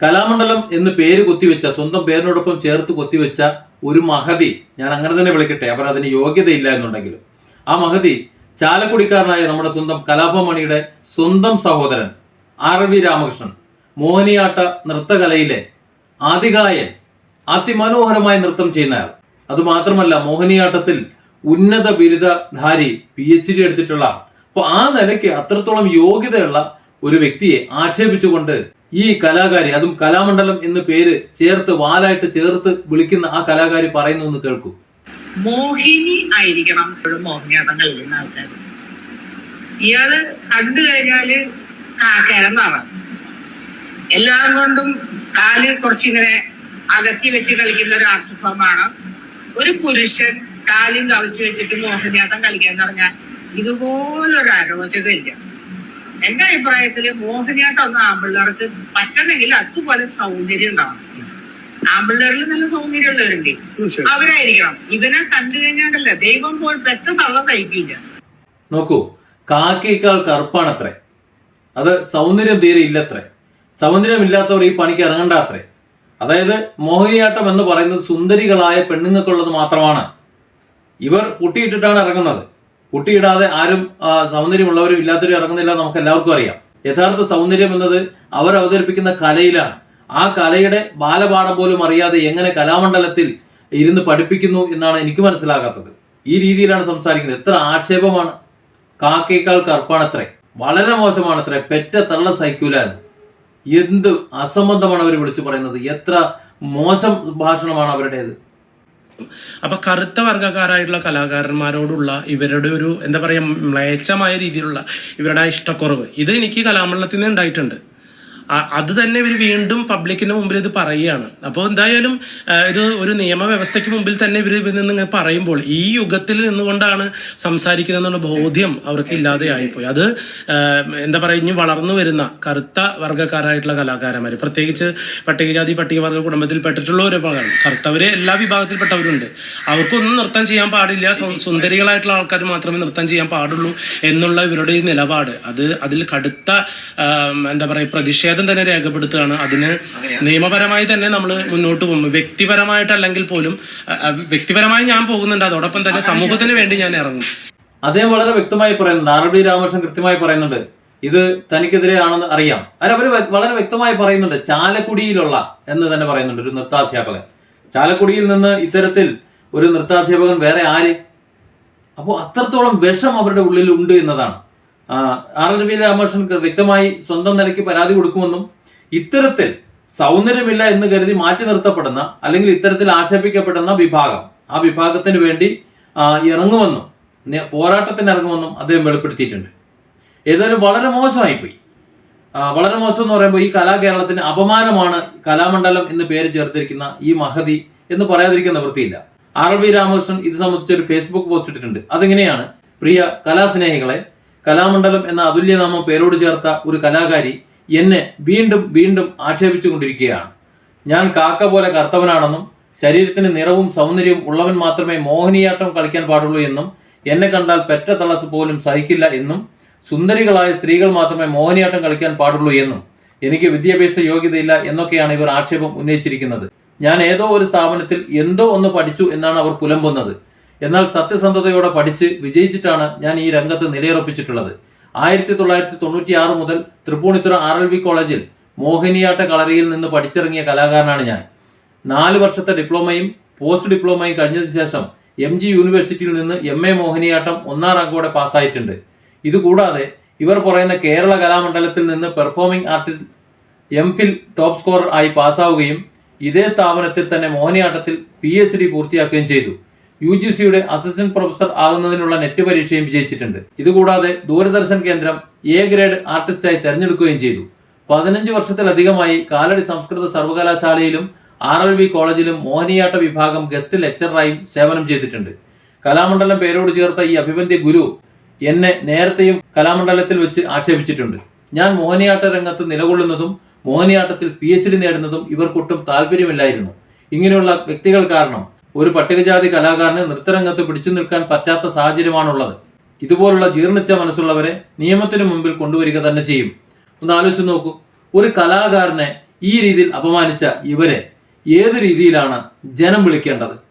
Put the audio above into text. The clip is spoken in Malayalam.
കലാമണ്ഡലം എന്ന് പേര് കുത്തിവെച്ച സ്വന്തം പേരിനോടൊപ്പം ചേർത്ത് കുത്തിവെച്ച ഒരു മഹതി ഞാൻ അങ്ങനെ തന്നെ വിളിക്കട്ടെ അവർ അതിന് യോഗ്യതയില്ല എന്നുണ്ടെങ്കിലും. ആ മഹതി ചാലക്കുടിക്കാരനായ നമ്മുടെ സ്വന്തം കലാഭമണിയുടെ സ്വന്തം സഹോദരൻ ആർ വി രാമകൃഷ്ണൻ മോഹിനിയാട്ട നൃത്തകലയിലെ ആദികായൻ അതിമനോഹരമായി നൃത്തം ചെയ്യുന്നയാൾ. അതുമാത്രമല്ല മോഹിനിയാട്ടത്തിൽ ഉന്നത ബിരുദധാരി പി എച്ച് ഡി എടുത്തിട്ടുള്ള അപ്പോൾ ആ നിലയ്ക്ക് അത്രത്തോളം യോഗ്യതയുള്ള ഒരു വ്യക്തിയെ ആക്ഷേപിച്ചുകൊണ്ട് ഈ കലാകാരി അതും കലാമണ്ഡലം എന്ന് പേര് ചേർത്ത് വാലായിട്ട് ചേർത്ത് വിളിക്കുന്ന ആ കലാകാരി പറയുന്നു എന്ന് കേൾക്കൂ. മോഹിനി ആയിരിക്കണം ഇപ്പോഴും മോഹിനിയാട്ടം കളിക്കുന്ന ആൾക്കാർ ഇയാൾ കണ്ടു കഴിഞ്ഞാൽ കാക്കേരന്നാണ് എല്ലാം കൊണ്ടും കാൽ കുറച്ചിങ്ങനെ അകത്തി വെച്ച് കളിക്കുന്ന ഒരു ആർട്ട് ഫോമാണ്. ഒരു പുരുഷൻ കാലും കവിച്ചു വെച്ചിട്ട് മോഹിനിയാട്ടം കളിക്കാന്ന് പറഞ്ഞാൽ ഇതുപോലൊരു അരോചകമില്ല എന്റെ അഭിപ്രായത്തിൽ മോഹിനിയാട്ടം ഒന്ന് ആമ്പിള്ളേർക്ക് പറ്റണമെങ്കിൽ അതുപോലെ സൗന്ദര്യം ഉണ്ടാവണം. ആമ്പിള്ളേരിൽ നല്ല സൗന്ദര്യമുള്ളവരുണ്ട്. അവരായിരിക്കണം. ഇവനെ കണ്ടു കഴിഞ്ഞാണ്ടല്ല ദൈവം പോൽ പെറ്റ തള്ള സഹിക്കില്ല നോക്കൂ കാക്കേക്കാൾ കറുപ്പാണത്രേ. അത് സൗന്ദര്യം തീരെ ഇല്ലത്രേ. സൗന്ദര്യമില്ലാത്തവർ ഈ പണിക്ക് ഇറങ്ങണ്ട അത്രേ അതായത് മോഹിനിയാട്ടം എന്ന് പറയുന്നത് സുന്ദരികളായ പെണ്ണുങ്ങൾക്കുള്ളത് മാത്രമാണ്. ഇവർ പൊട്ടിയിട്ടിട്ടാണ് ഇറങ്ങുന്നത്. പുട്ടിയിടാതെ ആരും സൗന്ദര്യമുള്ളവരും ഇല്ലാത്തവരും ഇറങ്ങുന്നില്ല നമുക്ക് എല്ലാവർക്കും അറിയാം. യഥാർത്ഥ സൗന്ദര്യം എന്നത് അവർ അവതരിപ്പിക്കുന്ന കലയിലാണ്. ആ കലയുടെ ബാലപാഠം പോലും അറിയാതെ എങ്ങനെ കലാമണ്ഡലത്തിൽ ഇരുന്ന് പഠിപ്പിക്കുന്നു എന്നാണ് എനിക്ക് മനസ്സിലാകാത്തത്. ഈ രീതിയിലാണ് സംസാരിക്കുന്നത്. എത്ര ആക്ഷേപമാണ്. കാക്കയേക്കാൾ കറുപ്പാണത്രേ. വളരെ മോശമാണത്രേ. പെറ്റ തള്ള സഹിക്കൂല എന്ന്. എന്ത് അസംബന്ധമാണ് അവർ വിളിച്ചു പറയുന്നത്. എത്ര മോശം ഭാഷണമാണ് അവരുടേത്. അപ്പൊ കറുത്ത വർഗക്കാരായിട്ടുള്ള കലാകാരന്മാരോടുള്ള ഇവരുടെ ഒരു എന്താ പറയാ മ്ലേച്ഛമായ രീതിയിലുള്ള ഇവരുടെ ഇഷ്ടക്കുറവ് ഇത് എനിക്ക് കലാമണ്ഡലത്തിൽ നിന്ന് ഉണ്ടായിട്ടുണ്ട്. അത് തന്നെ ഇവർ വീണ്ടും പബ്ലിക്കിന് മുമ്പിൽ ഇത് പറയുകയാണ്. അപ്പോൾ എന്തായാലും ഇത് ഒരു നിയമവ്യവസ്ഥയ്ക്ക് മുമ്പിൽ തന്നെ ഇവർ ഇവരിൽ നിന്ന് ഇങ്ങനെ പറയുമ്പോൾ ഈ യുഗത്തിൽ നിന്നുകൊണ്ടാണ് സംസാരിക്കുന്നതെന്നുള്ള ബോധ്യം അവർക്ക് ഇല്ലാതെ ആയിപ്പോയി. അത് എന്താ പറയുക ഇനി വളർന്നു വരുന്ന കറുത്ത വർഗക്കാരായിട്ടുള്ള കലാകാരന്മാർ പ്രത്യേകിച്ച് പട്ടികജാതി പട്ടികവർഗ കുടുംബത്തിൽ പെട്ടിട്ടുള്ളവരൊക്കെയാണ് കറുത്തവർ എല്ലാ വിഭാഗത്തിൽപ്പെട്ടവരുണ്ട്. അവർക്കൊന്നും നൃത്തം ചെയ്യാൻ പാടില്ല. സുന്ദരികളായിട്ടുള്ള ആൾക്കാർ മാത്രമേ നൃത്തം ചെയ്യാൻ പാടുള്ളൂ എന്നുള്ള ഇവരുടെ നിലപാട്. അത് അതിൽ കടുത്ത എന്താ പറയുക പ്രതിഷേധം തന്നെ രേഖപ്പെടുത്തുകയാണ്. അതിന് നിയമപരമായി തന്നെ നമ്മൾ മുന്നോട്ട് പോകും. വ്യക്തിപരമായിട്ടല്ലെങ്കിൽ പോലും വ്യക്തിപരമായി ഞാൻ പോകുന്നുണ്ട്. അതോടൊപ്പം തന്നെ സമൂഹത്തിന് വേണ്ടി ഞാൻ ഇറങ്ങും. അദ്ദേഹം വളരെ വ്യക്തമായി പറയുന്നുണ്ട്. ആർ ഡി രാമകൃഷ്ണൻ കൃത്യമായി പറയുന്നുണ്ട്. ഇത് തനിക്കെതിരെ ആണെന്ന് അറിയാം അവർ അവർ വളരെ വ്യക്തമായി പറയുന്നുണ്ട്. ചാലക്കുടിയിലുള്ള എന്ന് തന്നെ പറയുന്നുണ്ട് ഒരു നൃത്താധ്യാപകൻ. ചാലക്കുടിയിൽ നിന്ന് ഇത്തരത്തിൽ ഒരു നൃത്താധ്യാപകൻ വേറെ ആര്? അപ്പോൾ അത്രത്തോളം വിഷം അവരുടെ ഉള്ളിൽ ഉണ്ട് എന്നതാണ്. ആർ എൽ വി രാമകൃഷ്ണൻ വ്യക്തമായി സ്വന്തം നിലയ്ക്ക് പരാതി കൊടുക്കുമെന്നും ഇത്തരത്തിൽ സൗന്ദര്യമില്ല എന്ന് കരുതി മാറ്റി നിർത്തപ്പെടുന്ന അല്ലെങ്കിൽ ഇത്തരത്തിൽ ആക്ഷേപിക്കപ്പെടുന്ന വിഭാഗം ആ വിഭാഗത്തിന് വേണ്ടി ഇറങ്ങുമെന്നും പോരാട്ടത്തിന് ഇറങ്ങുമെന്നും അദ്ദേഹം വെളിപ്പെടുത്തിയിട്ടുണ്ട്. ഏതായാലും വളരെ മോശമായിപ്പോയി. പോയി വളരെ മോശം എന്ന് പറയുമ്പോൾ ഈ കലാകേരളത്തിന് അപമാനമാണ് കലാമണ്ഡലം എന്ന് പേര് ചേർത്തിരിക്കുന്ന ഈ മഹതി എന്ന് പറയാതിരിക്കുന്ന നിവൃത്തിയില്ല. ആർ എൽ വി രാമകൃഷ്ണൻ ഇത് സംബന്ധിച്ച് ഒരു ഫേസ്ബുക്ക് പോസ്റ്റ് ഇട്ടിട്ടുണ്ട്. അതെങ്ങനെയാണ്? പ്രിയ കലാസ്നേഹികളെ കലാമണ്ഡലം എന്ന അതുല്യനാമം പേരോട് ചേർത്ത ഒരു കലാകാരി എന്നെ വീണ്ടും വീണ്ടും ആക്ഷേപിച്ചു കൊണ്ടിരിക്കുകയാണ് ഞാൻ കാക്ക പോലെ കർത്തവനാണെന്നും ശരീരത്തിന് നിറവും സൗന്ദര്യവും ഉള്ളവൻ മാത്രമേ മോഹിനിയാട്ടം കളിക്കാൻ പാടുള്ളൂ എന്നും എന്നെ കണ്ടാൽ പെറ്റ തളസ് പോലും സഹിക്കില്ല എന്നും സുന്ദരികളായ സ്ത്രീകൾ മാത്രമേ മോഹിനിയാട്ടം കളിക്കാൻ പാടുള്ളൂ എന്നും എനിക്ക് വിദ്യാഭ്യാസ യോഗ്യതയില്ല എന്നൊക്കെയാണ് ഇവർ ആക്ഷേപം ഉന്നയിച്ചിരിക്കുന്നത്. ഞാൻ ഏതോ ഒരു സ്ഥാപനത്തിൽ എന്തോ ഒന്ന് പഠിച്ചു എന്നാണ് അവർ പുലമ്പുന്നത്. എന്നാൽ സത്യസന്ധതയോടെ പഠിച്ച് വിജയിച്ചിട്ടാണ് ഞാൻ ഈ രംഗത്ത് നിലയുറപ്പിച്ചിട്ടുള്ളത്. ആയിരത്തി തൊള്ളായിരത്തി തൊണ്ണൂറ്റി ആറ് മുതൽ തൃപ്പൂണിത്തുറ ആർ എൽ വി കോളേജിൽ മോഹിനിയാട്ട കളരിയിൽ നിന്ന് പഠിച്ചിറങ്ങിയ കലാകാരനാണ് ഞാൻ. നാല് വർഷത്തെ ഡിപ്ലോമയും പോസ്റ്റ് ഡിപ്ലോമയും കഴിഞ്ഞതിന് ശേഷം എം ജി യൂണിവേഴ്സിറ്റിയിൽ നിന്ന് എം എ മോഹിനിയാട്ടം ഒന്നാം റാങ്കോടെ പാസ്സായിട്ടുണ്ട്. ഇതുകൂടാതെ ഇവർ പറയുന്ന കേരള കലാമണ്ഡലത്തിൽ നിന്ന് പെർഫോമിംഗ് ആർട്ടിൽ എം ഫിൽ ടോപ്പ് സ്കോറർ ആയി പാസ്സാവുകയും ഇതേ സ്ഥാപനത്തിൽ തന്നെ മോഹിനിയാട്ടത്തിൽ പി എച്ച് ഡി പൂർത്തിയാക്കുകയും ചെയ്തു. യു ജി സിയുടെ അസിസ്റ്റന്റ് പ്രൊഫസർ ആകുന്നതിനുള്ള നെറ്റ് പരീക്ഷയും വിജയിച്ചിട്ടുണ്ട്. ഇതുകൂടാതെ ദൂരദർശൻ കേന്ദ്രം എ ഗ്രേഡ് ആർട്ടിസ്റ്റായി തെരഞ്ഞെടുക്കുകയും ചെയ്തു. പതിനഞ്ച് വർഷത്തിലധികമായി കാലടി സംസ്കൃത സർവകലാശാലയിലും ആർ എൽ വി കോളേജിലും മോഹിനിയാട്ട വിഭാഗം ഗസ്റ്റ് ലെക്ചറായും സേവനം ചെയ്തിട്ടുണ്ട്. കലാമണ്ഡലം പേരോട് ചേർത്ത ഈ അഭിബന്ധ്യ ഗുരു എന്നെ നേരത്തെയും കലാമണ്ഡലത്തിൽ വെച്ച് ആക്ഷേപിച്ചിട്ടുണ്ട്. ഞാൻ മോഹിനിയാട്ട രംഗത്ത് നിലകൊള്ളുന്നതും മോഹിനിയാട്ടത്തിൽ പി എച്ച് ഡി നേടുന്നതും ഇവർക്കൊട്ടും താല്പര്യമില്ലായിരുന്നു. ഇങ്ങനെയുള്ള വ്യക്തികൾ കാരണം ഒരു പട്ടികജാതി കലാകാരന് നൃത്തരംഗത്ത് പിടിച്ചു നിൽക്കാൻ പറ്റാത്ത സാഹചര്യമാണുള്ളത്. ഇതുപോലുള്ള ജീർണിച്ച മനസ്സുള്ളവരെ നിയമത്തിന് മുമ്പിൽ കൊണ്ടുവരിക തന്നെ ചെയ്യും. ഒന്ന് ആലോചിച്ച് നോക്കൂ. ഒരു കലാകാരനെ ഈ രീതിയിൽ അപമാനിച്ച ഇവരെ ഏത് രീതിയിലാണ് ജനം വിളിക്കേണ്ടത്?